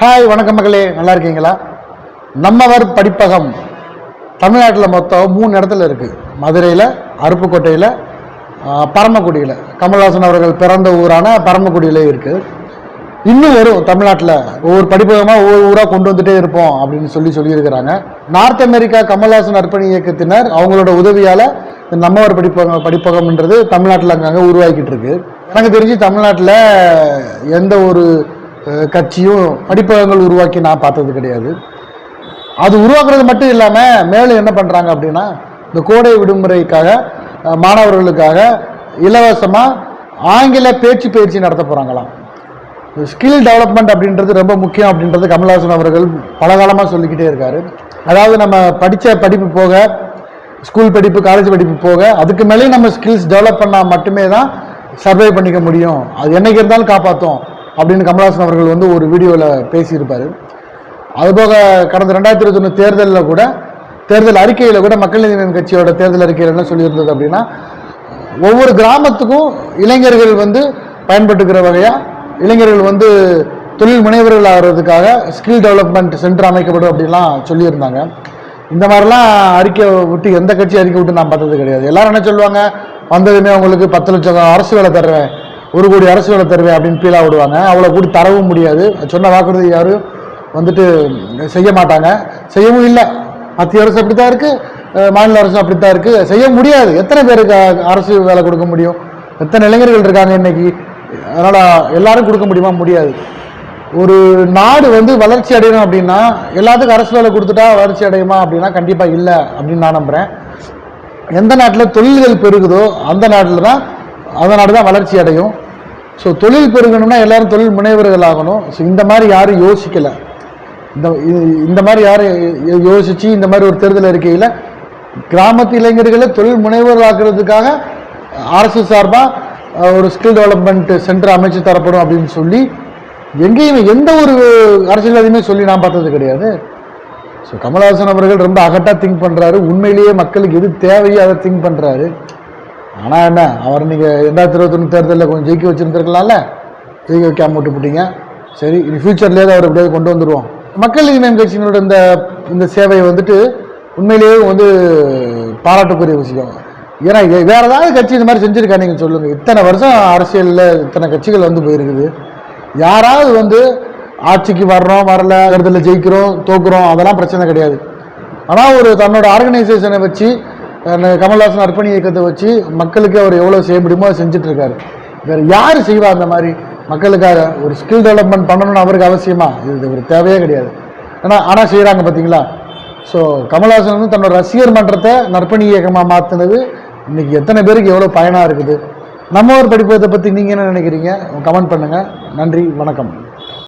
Hi வணக்கம் மகளே. நல்லா இருக்கீங்களா? நம்மவர் படிப்பகம். தமிழ்நாட்டில் மொத்தம் மூணு இடத்துல இருக்குது மதுரையில் அருப்புக்கோட்டையில் பரமக்குடியில். கமல்ஹாசன் அவர்கள் பிறந்த ஊரான பரமக்குடியிலே இருக்குது இன்னும் வரும் தமிழ்நாட்டில் ஒவ்வொரு படிப்பகமாக ஒவ்வொரு ஊராக கொண்டு வந்துட்டே இருப்போம் அப்படின்னு சொல்லி சொல்லியிருக்கிறாங்க. நார்த் அமெரிக்கா கமல்ஹாசன் அர்ப்பணி இயக்கத்தினர் அவங்களோட உதவியால் இந்த நம்மவர் படிப்பகம் படிப்பகம்ன்றது தமிழ்நாட்டில் அங்கங்கே உருவாக்கிட்டு இருக்கு. எனக்கு தெரிஞ்சு தமிழ்நாட்டில் எந்த ஒரு கட்சியும் படிப்பகங்கள் உருவாக்கி நான் பார்த்தது கிடையாது. அது உருவாக்குறது மட்டும் இல்லாமல் மேலும் என்ன பண்ணுறாங்க அப்படின்னா இந்த கோடை விடுமுறைக்காக மாணவர்களுக்காக இலவசமாக ஆங்கில பேச்சு பயிற்சி நடத்த போகிறாங்களாம் ஸ்கில் டெவலப்மெண்ட் அப்படின்றது ரொம்ப முக்கியம் அப்படின்றது கமல்ஹாசன் அவர்கள் பல காலமாக சொல்லிக்கிட்டே இருக்காரு. அதாவது நம்ம படித்த படிப்பு போக ஸ்கூல் படிப்பு காலேஜ் படிப்பு போக அதுக்கு மேலேயும் நம்ம ஸ்கில்ஸ் டெவலப் பண்ணால் மட்டுமே தான் சர்வை பண்ணிக்க முடியும். அது என்னைக்கு இருந்தாலும் காப்பாற்றும் அப்படின்னு கமல்ஹாசன் அவர்கள் வந்து ஒரு வீடியோவில் பேசியிருப்பார். அதுபோக கடந்த ரெண்டாயிரத்தி இருபத்தொன்று தேர்தலில் கூட தேர்தல் அறிக்கையில் கூட மக்கள் நீதி மய்யம் கட்சியோட தேர்தல் அறிக்கையில் என்ன சொல்லியிருந்தது அப்படின்னா ஒவ்வொரு கிராமத்துக்கும் இளைஞர்கள் வந்து பயன்பட்டுக்கிற வகையாக இளைஞர்கள் வந்து தொழில் முனைவர்கள் ஆகிறதுக்காக ஸ்கில் டெவலப்மெண்ட் சென்டர் அமைக்கப்படும் அப்படின்லாம் சொல்லியிருந்தாங்க. இந்த மாதிரிலாம் அறிக்கை விட்டு எந்த கட்சி அறிக்கை விட்டு நான் பார்த்தது கிடையாது. எல்லாரும் என்ன சொல்லுவாங்க? வந்ததுமே உங்களுக்கு பத்து லட்சம் அரசு வேலை தர்றேன். ஒரு கோடி அரசு வேலை தருவேன் அப்படின்னு பீலா விடுவாங்க. அவ்வளோ கூடி தரவும் முடியாது. சொன்ன வாக்குறுதி யாரும் வந்துட்டு செய்ய மாட்டாங்க. செய்யவும் இல்லை. மத்திய அரசு அப்படி தான் இருக்குது மாநில அரசு அப்படி தான் இருக்குது செய்ய முடியாது. எத்தனை பேருக்கு அரசு வேலை கொடுக்க முடியும்? எத்தனை இளைஞர்கள் இருக்காங்க இன்னைக்கு? அதனால் எல்லாரும் கொடுக்க முடியுமா? முடியாது. ஒரு நாடு வந்து வளர்ச்சி அடையணும் அப்படின்னா எல்லாத்துக்கும் அரசு வேலை கொடுத்துட்டா வளர்ச்சி அடையுமா அப்படின்னா கண்டிப்பாக இல்லை அப்படின்னு நான் நம்புகிறேன் எந்த நாட்டில் தொழில்கள் பெருகுதோ அந்த நாட்டில் தான் அதனால தான் வளர்ச்சி அடையும். ஸோ தொழில் பெருகணும்னா எல்லாரும் தொழில் முனைவர்கள் ஆகணும். ஸோ இந்த மாதிரி யாரும் யோசிக்கலை. இந்த இந்த மாதிரி யாரும் யோசித்து இந்த மாதிரி ஒரு தேர்தல் அறிக்கையில் கிராமத்து இளைஞர்களை தொழில் முனைவர்களாக்குறதுக்காக அரசு சார்பாக ஒரு ஸ்கில் டெவலப்மெண்ட் சென்டர் அமைச்சு தரப்படும் அப்படின்னு சொல்லி எங்கேயுமே எந்த ஒரு அரசியல்வாதியுமே சொல்லி நான் பார்த்தது கிடையாது. ஸோ கமல்ஹாசன் அவர்கள் ரொம்ப அகட்டாக திங்க் பண்ணுறாரு உண்மையிலேயே மக்களுக்கு எது தேவையோ அதை திங்க் பண்ணுறாரு ஆனால் என்ன அவர் நீங்கள் ரெண்டாயிரத்தி இருபத்தொன்று தேர்தலில் கொஞ்சம் ஜெயிக்க வச்சுருந்துருக்கலாம்ல? ஜெயிக்க வைக்காம விட்டு போட்டீங்க. சரி இனி ஃப்யூச்சர்லேயே அவர் எப்படியாவது கொண்டு வந்துடுவோம் மக்கள் நீதி கட்சிகளோட கட்சியினோட இந்த இந்த சேவையை வந்துட்டு உண்மையிலேயே வந்து பாராட்டுக்குரிய விஷயம். ஏன்னா வேறு ஏதாவது கட்சி இந்த மாதிரி செஞ்சுருக்கா நீங்கள் சொல்லுங்கள் இத்தனை வருஷம் அரசியலில் இத்தனை கட்சிகள் வந்து போயிருக்குது. யாராவது வந்து ஆட்சிக்கு வர்றோம் வரல இடத்துல ஜெயிக்கிறோம் தோக்குறோம் அதெல்லாம் பிரச்சனை கிடையாது. ஆனால் ஒரு தன்னோட ஆர்கனைசேஷனை வச்சு கமல்ஹாசன் அர்ப்பணி இயக்கத்தை வச்சு மக்களுக்கு அவர் எவ்வளோ செய்ய முடியுமோ செஞ்சுட்டு இருக்காரு வேறு யார் செய்வா அந்த மாதிரி மக்களுக்காக ஒரு ஸ்கில் டெவலப்மெண்ட் பண்ணணும்னு அவருக்கு அவசியமா? இது ஒரு தேவையே கிடையாது. ஆனால் ஆனால் செய்கிறாங்க பார்த்தீங்களா ஸோ கமல்ஹாசன் வந்து தன்னோட ரசிகர் மன்றத்தை நற்பணி இயக்கமாக மாற்றினது இன்றைக்கி எத்தனை பேருக்கு எவ்வளோ பயனாக இருக்குது? நம்ம ஒரு படிப்பதை பற்றி நீங்கள் என்ன நினைக்கிறீங்க? கமெண்ட் பண்ணுங்கள் நன்றி வணக்கம்.